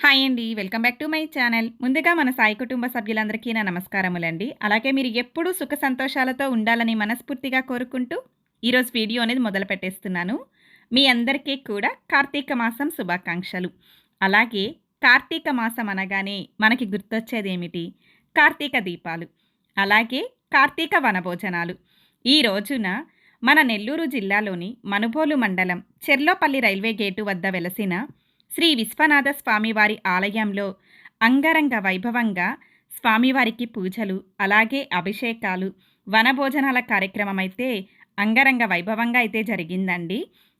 Hi అండి. Welcome back to my channel. ముందుగా మన సాయి కుటుంబ సభ్యులందరికీ నా నమస్కారములండి. అలాగే మీరు ఎప్పుడూ సుఖ సంతోషాలతో ఉండాలని మనస్ఫూర్తిగా కోరుకుంటూ ఈరోజు వీడియో అనేది మొదలు పెట్టేస్తున్నాను. మీ అందరికీ కూడా కార్తీక మాసం శుభాకాంక్షలు. అలాగే కార్తీక మాసం అనగానే మనకి గుర్తొచ్చేది ఏమిటి? కార్తీక దీపాలు. అలాగే కార్తీక వనభోజనాలు. ఈ రోజున మన నెల్లూరు జిల్లాలోని మనుబోలు మండలం చెర్లోపల్లి రైల్వే గేటు వద్ద వెలసిన శ్రీ విశ్వనాథ స్వామివారి ఆలయంలో అంగరంగ వైభవంగా స్వామివారికి పూజలు అలాగే అభిషేకాలు వనభోజనాల కార్యక్రమం అయితే అంగరంగ వైభవంగా అయితే జరిగిందండి.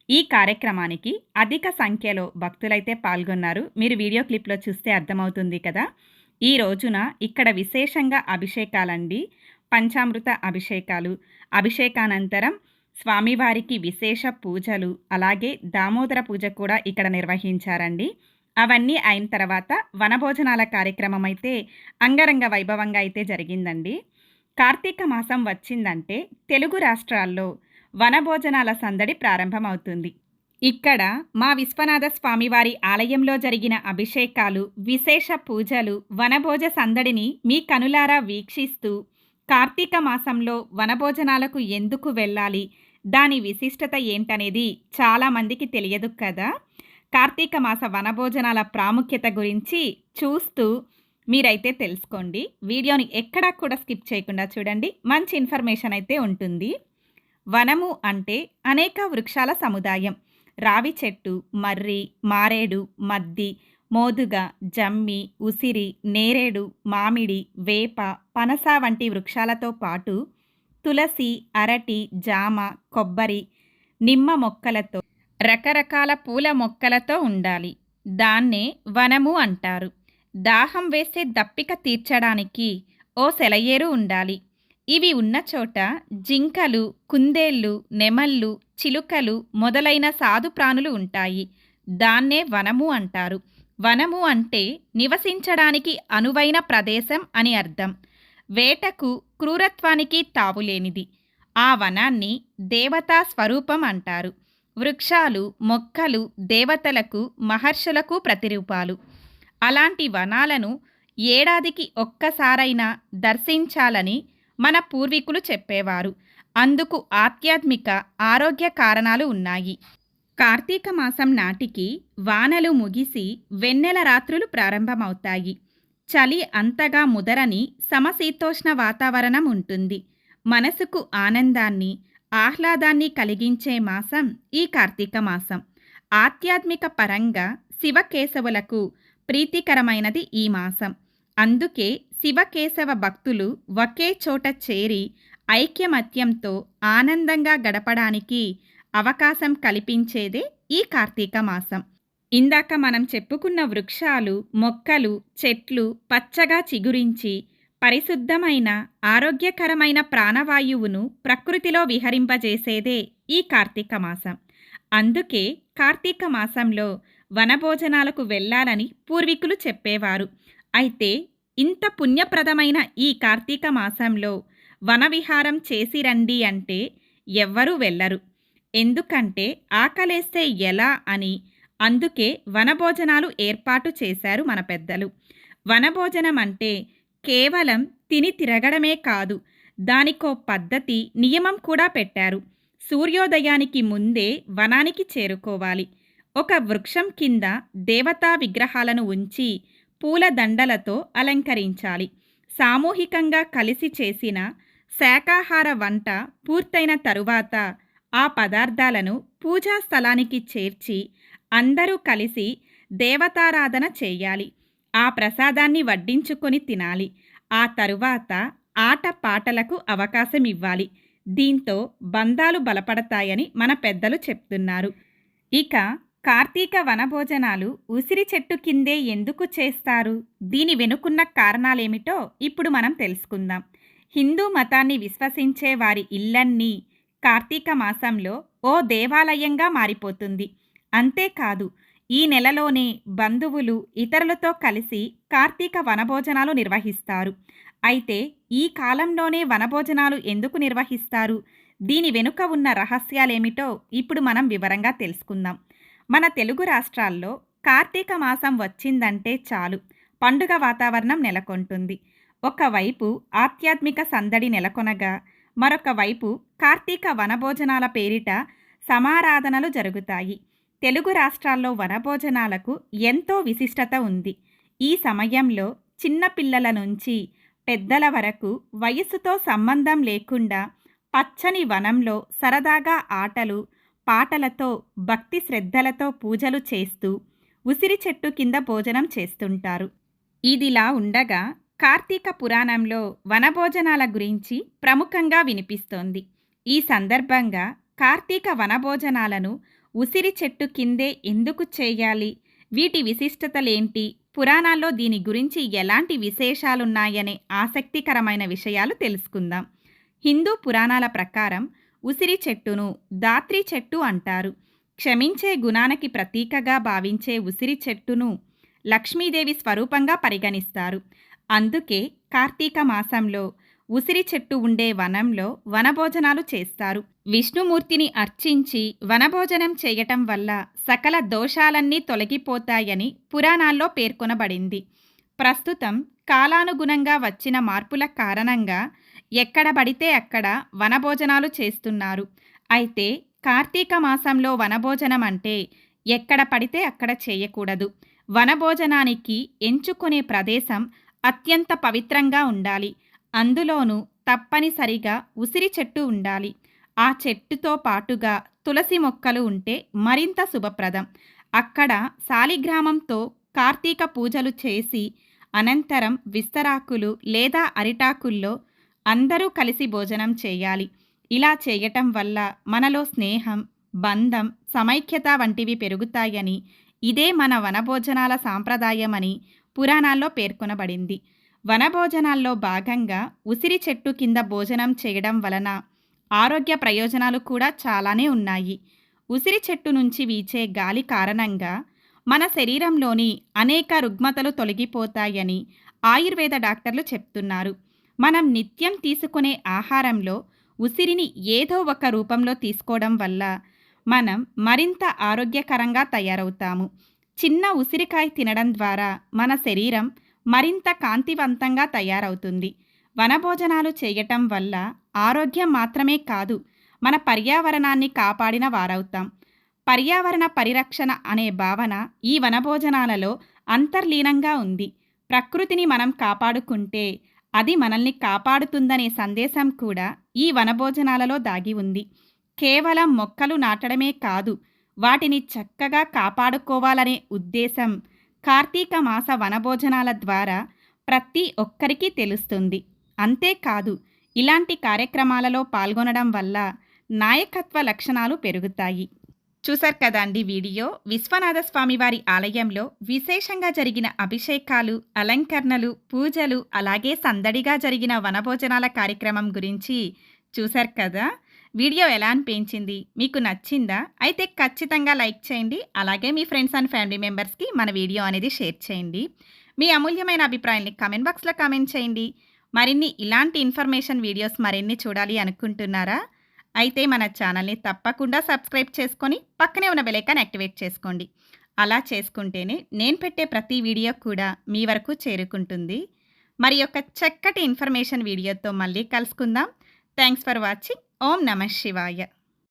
ఈ కార్యక్రమానికి అధిక సంఖ్యలో భక్తులైతే పాల్గొన్నారు. మీరు వీడియో క్లిప్లో చూస్తే అర్థమవుతుంది కదా. ఈ రోజున ఇక్కడ విశేషంగా అభిషేకాలండి. పంచామృత అభిషేకాలు అభిషేకానంతరం స్వామివారికి విశేష పూజలు అలాగే దామోదర పూజ కూడా ఇక్కడ నిర్వహించారండి. అవన్నీ అయిన తర్వాత వనభోజనాల కార్యక్రమం అయితే అంగరంగ వైభవంగా అయితే జరిగిందండి. కార్తీక మాసం వచ్చిందంటే తెలుగు రాష్ట్రాల్లో వనభోజనాల సందడి ప్రారంభమవుతుంది. ఇక్కడ మా విశ్వనాథ స్వామివారి ఆలయంలో జరిగిన అభిషేకాలు విశేష పూజలు వనభోజ సందడిని మీ కనులారా వీక్షిస్తూ కార్తీక మాసంలో వనభోజనాలకు ఎందుకు వెళ్ళాలి? దాని విశిష్టత ఏంటనేది చాలామందికి తెలియదు కదా? కార్తీక మాస వనభోజనాల ప్రాముఖ్యత గురించి చూస్తూ మీరైతే తెలుసుకోండి. వీడియోని ఎక్కడా కూడా స్కిప్ చేయకుండా చూడండి. మంచి ఇన్ఫర్మేషన్ అయితే ఉంటుంది. వనము అంటే అనేక వృక్షాల సముదాయం. రావి చెట్టు మర్రి మారేడు మద్ది మోదుగ జమ్మి ఉసిరి నేరేడు మామిడి వేప పనస వంటి వృక్షాలతో పాటు తులసి అరటి జామ కొబ్బరి నిమ్మ మొక్కలతో రకరకాల పూల మొక్కలతో ఉండాలి. దాన్నే వనము అంటారు. దాహం వేసే దప్పిక తీర్చడానికి ఓ సెలయేరు ఉండాలి. ఇవి ఉన్న చోట జింకలు కుందేళ్ళు నెమళ్ళు చిలుకలు మొదలైన సాధు ప్రాణులు ఉంటాయి. దాన్నే వనము అంటారు. వనము అంటే నివసించడానికి అనువైన ప్రదేశం అని అర్థం. వేటకు క్రూరత్వానికి తావులేనిది ఆ వనాన్ని దేవతా స్వరూపం అంటారు. వృక్షాలు మొక్కలు దేవతలకు మహర్షులకు ప్రతిరూపాలు. అలాంటి వనాలను ఏడాదికి ఒక్కసారైనా దర్శించాలని మన పూర్వీకులు చెప్పేవారు. అందుకు ఆధ్యాత్మిక ఆరోగ్య కారణాలు ఉన్నాయి. కార్తీక మాసం నాటికి వానలు ముగిసి వెన్నెల రాత్రులు ప్రారంభమవుతాయి. చలి అంతగా ముదరని సమశీతోష్ణ వాతావరణం ఉంటుంది. మనసుకు ఆనందాన్ని ఆహ్లాదాన్ని కలిగించే మాసం ఈ కార్తీక మాసం. ఆధ్యాత్మిక పరంగా శివకేశవులకు ప్రీతికరమైనది ఈ మాసం. అందుకే శివకేశవ భక్తులు ఒకే చోట చేరి ఐక్యమత్యంతో ఆనందంగా గడపడానికి అవకాశం కల్పించేదే ఈ కార్తీక మాసం. ఇందాక మనం చెప్పుకున్న వృక్షాలు మొక్కలు చెట్లు పచ్చగా చిగురించి పరిశుద్ధమైన ఆరోగ్యకరమైన ప్రాణవాయువును ప్రకృతిలో విహరింపజేసేదే ఈ కార్తీక మాసం. అందుకే కార్తీక మాసంలో వనభోజనాలకు వెళ్ళాలని పూర్వీకులు చెప్పేవారు. అయితే ఇంత పుణ్యప్రదమైన ఈ కార్తీక మాసంలో వనవిహారం చేసి రండి అంటే ఎవ్వరూ వెళ్ళరు. ఎందుకంటే ఆకలేస్తే ఎలా అని అందుకే వనభోజనాలు ఏర్పాటు చేశారు మన పెద్దలు. వనభోజనం అంటే కేవలం తిని తిరగడమే కాదు దానికో పద్ధతి నియమం కూడా పెట్టారు. సూర్యోదయానికి ముందే వనానికి చేరుకోవాలి. ఒక వృక్షం కింద దేవతా విగ్రహాలను ఉంచి పూల దండలతో అలంకరించాలి. సామూహికంగా కలిసి చేసిన శాకాహార వంట పూర్తయిన తరువాత ఆ పదార్థాలను పూజా స్థలానికి చేర్చి అందరూ కలిసి దేవతారాధన చేయాలి. ఆ ప్రసాదాన్ని వడ్డించుకొని తినాలి. ఆ తరువాత ఆట పాటలకు అవకాశం ఇవ్వాలి. దీంతో బంధాలు బలపడతాయని మన పెద్దలు చెప్తున్నారు. ఇక కార్తీక వనభోజనాలు ఉసిరి చెట్టు కిందే ఎందుకు చేస్తారు? దీని వెనుకున్న కారణాలేమిటో ఇప్పుడు మనం తెలుసుకుందాం. హిందూ మతాన్ని విశ్వసించే వారి ఇల్లన్నీ కార్తీక మాసంలో ఓ దేవాలయంగా మారిపోతుంది. అంతేకాదు ఈ నెలలోనే బంధువులు ఇతరులతో కలిసి కార్తీక వనభోజనాలు నిర్వహిస్తారు. అయితే ఈ కాలంలోనే వనభోజనాలు ఎందుకు నిర్వహిస్తారు? దీని వెనుక ఉన్న రహస్యాలేమిటో ఇప్పుడు మనం వివరంగా తెలుసుకుందాం. మన తెలుగు రాష్ట్రాల్లో కార్తీక మాసం వచ్చిందంటే చాలు. పండుగ వాతావరణం నెలకొంటుంది. ఒకవైపు ఆధ్యాత్మిక సందడి నెలకొనగా మరొక వైపు కార్తీక వనభోజనాల పేరిట సమారాధనలు జరుగుతాయి. తెలుగు రాష్ట్రాల్లో వనభోజనాలకు ఎంతో విశిష్టత ఉంది. ఈ సమయంలో చిన్నపిల్లల నుంచి పెద్దల వరకు వయస్సుతో సంబంధం లేకుండా పచ్చని వనంలో సరదాగా ఆటలు పాటలతో భక్తి శ్రద్ధలతో పూజలు చేస్తూ ఉసిరి చెట్టు కింద భోజనం చేస్తుంటారు. ఇదిలా ఉండగా కార్తీక పురాణంలో వనభోజనాల గురించి ప్రముఖంగా వినిపిస్తోంది. ఈ సందర్భంగా కార్తీక వనభోజనాలను ఉసిరి చెట్టు కిందే ఎందుకు చేయాలి? వీటి విశిష్టతలేంటి? పురాణాల్లో దీని గురించి ఎలాంటి విశేషాలున్నాయనే ఆసక్తికరమైన విషయాలు తెలుసుకుందాం. హిందూ పురాణాల ప్రకారం ఉసిరి చెట్టును దాత్రి చెట్టు అంటారు. క్షమించే గుణానికి ప్రతీకగా భావించే ఉసిరి చెట్టును లక్ష్మీదేవి స్వరూపంగా పరిగణిస్తారు. అందుకే కార్తీక మాసంలో ఉసిరి చెట్టు ఉండే వనంలో వనభోజనాలు చేస్తారు. విష్ణుమూర్తిని అర్చించి వనభోజనం చేయటం వల్ల సకల దోషాలన్నీ తొలగిపోతాయని పురాణాల్లో పేర్కొనబడింది. ప్రస్తుతం కాలానుగుణంగా వచ్చిన మార్పుల కారణంగా ఎక్కడ పడితే అక్కడ వనభోజనాలు చేస్తున్నారు. అయితే కార్తీక మాసంలో వనభోజనం అంటే ఎక్కడ పడితే అక్కడ చేయకూడదు. వనభోజనానికి ఎంచుకునే ప్రదేశం అత్యంత పవిత్రంగా ఉండాలి. అందులోనూ తప్పనిసరిగా ఉసిరి చెట్టు ఉండాలి. ఆ చెట్టుతో పాటుగా తులసి మొక్కలు ఉంటే మరింత శుభప్రదం. అక్కడ శాలిగ్రామంతో కార్తీక పూజలు చేసి అనంతరం విస్తరాకులు లేదా అరిటాకుల్లో అందరూ కలిసి భోజనం చేయాలి. ఇలా చేయటం వల్ల మనలో స్నేహం బంధం సమైక్యత వంటివి పెరుగుతాయని ఇదే మన వనభోజనాల సాంప్రదాయమని పురాణాల్లో పేర్కొనబడింది. వనభోజనాల్లో భాగంగా ఉసిరి చెట్టు కింద భోజనం చేయడం వలన ఆరోగ్య ప్రయోజనాలు కూడా చాలానే ఉన్నాయి. ఉసిరి చెట్టు నుంచి వీచే గాలి కారణంగా మన శరీరంలోని అనేక రుగ్మతలు తొలగిపోతాయని ఆయుర్వేద డాక్టర్లు చెప్తున్నారు. మనం నిత్యం తీసుకునే ఆహారంలో ఉసిరిని ఏదో ఒక రూపంలో తీసుకోవడం వల్ల మనం మరింత ఆరోగ్యకరంగా తయారవుతాము. చిన్న ఉసిరికాయ తినడం ద్వారా మన శరీరం మరింత కాంతివంతంగా తయారవుతుంది. వనభోజనాలు చేయటం వల్ల ఆరోగ్యం మాత్రమే కాదు మన పర్యావరణాన్ని కాపాడిన వారవుతాం. పర్యావరణ పరిరక్షణ అనే భావన ఈ వనభోజనాలలో అంతర్లీనంగా ఉంది. ప్రకృతిని మనం కాపాడుకుంటే అది మనల్ని కాపాడుతుందనే సందేశం కూడా ఈ వనభోజనాలలో దాగి ఉంది. కేవలం మొక్కలు నాటడమే కాదు వాటిని చక్కగా కాపాడుకోవాలనే ఉద్దేశం కార్తీక మాస వనభోజనాల ద్వారా ప్రతి ఒక్కరికి తెలుస్తుంది. అంతేకాదు ఇలాంటి కార్యక్రమాలలో పాల్గొనడం వల్ల నాయకత్వ లక్షణాలు పెరుగుతాయి. చూశారు కదా అండి వీడియో? విశ్వనాథ స్వామివారి ఆలయంలో విశేషంగా జరిగిన అభిషేకాలు అలంకరణలు పూజలు అలాగే సందడిగా జరిగిన వనభోజనాల కార్యక్రమం గురించి చూశారు కదా? వీడియో ఎలా అనిపించింది? మీకు నచ్చిందా? అయితే ఖచ్చితంగా లైక్ చేయండి. అలాగే మీ ఫ్రెండ్స్ అండ్ ఫ్యామిలీ మెంబర్స్కి మన వీడియో అనేది షేర్ చేయండి. మీ అమూల్యమైన అభిప్రాయాన్ని కామెంట్ బాక్స్లో కామెంట్ చేయండి. మరిన్ని ఇలాంటి ఇన్ఫర్మేషన్ వీడియోస్ మరిన్ని చూడాలి అనుకుంటున్నారా? అయితే మన ఛానల్ని తప్పకుండా సబ్స్క్రైబ్ చేసుకొని పక్కనే ఉన్న బెలైకాన్ యాక్టివేట్ చేసుకోండి. అలా చేసుకుంటేనే నేను పెట్టే ప్రతి వీడియో కూడా మీ వరకు చేరుకుంటుంది. మరి యొక్క చక్కటి ఇన్ఫర్మేషన్ వీడియోతో మళ్ళీ కలుసుకుందాం. Thanks for watching. ஓம் நம சிவாய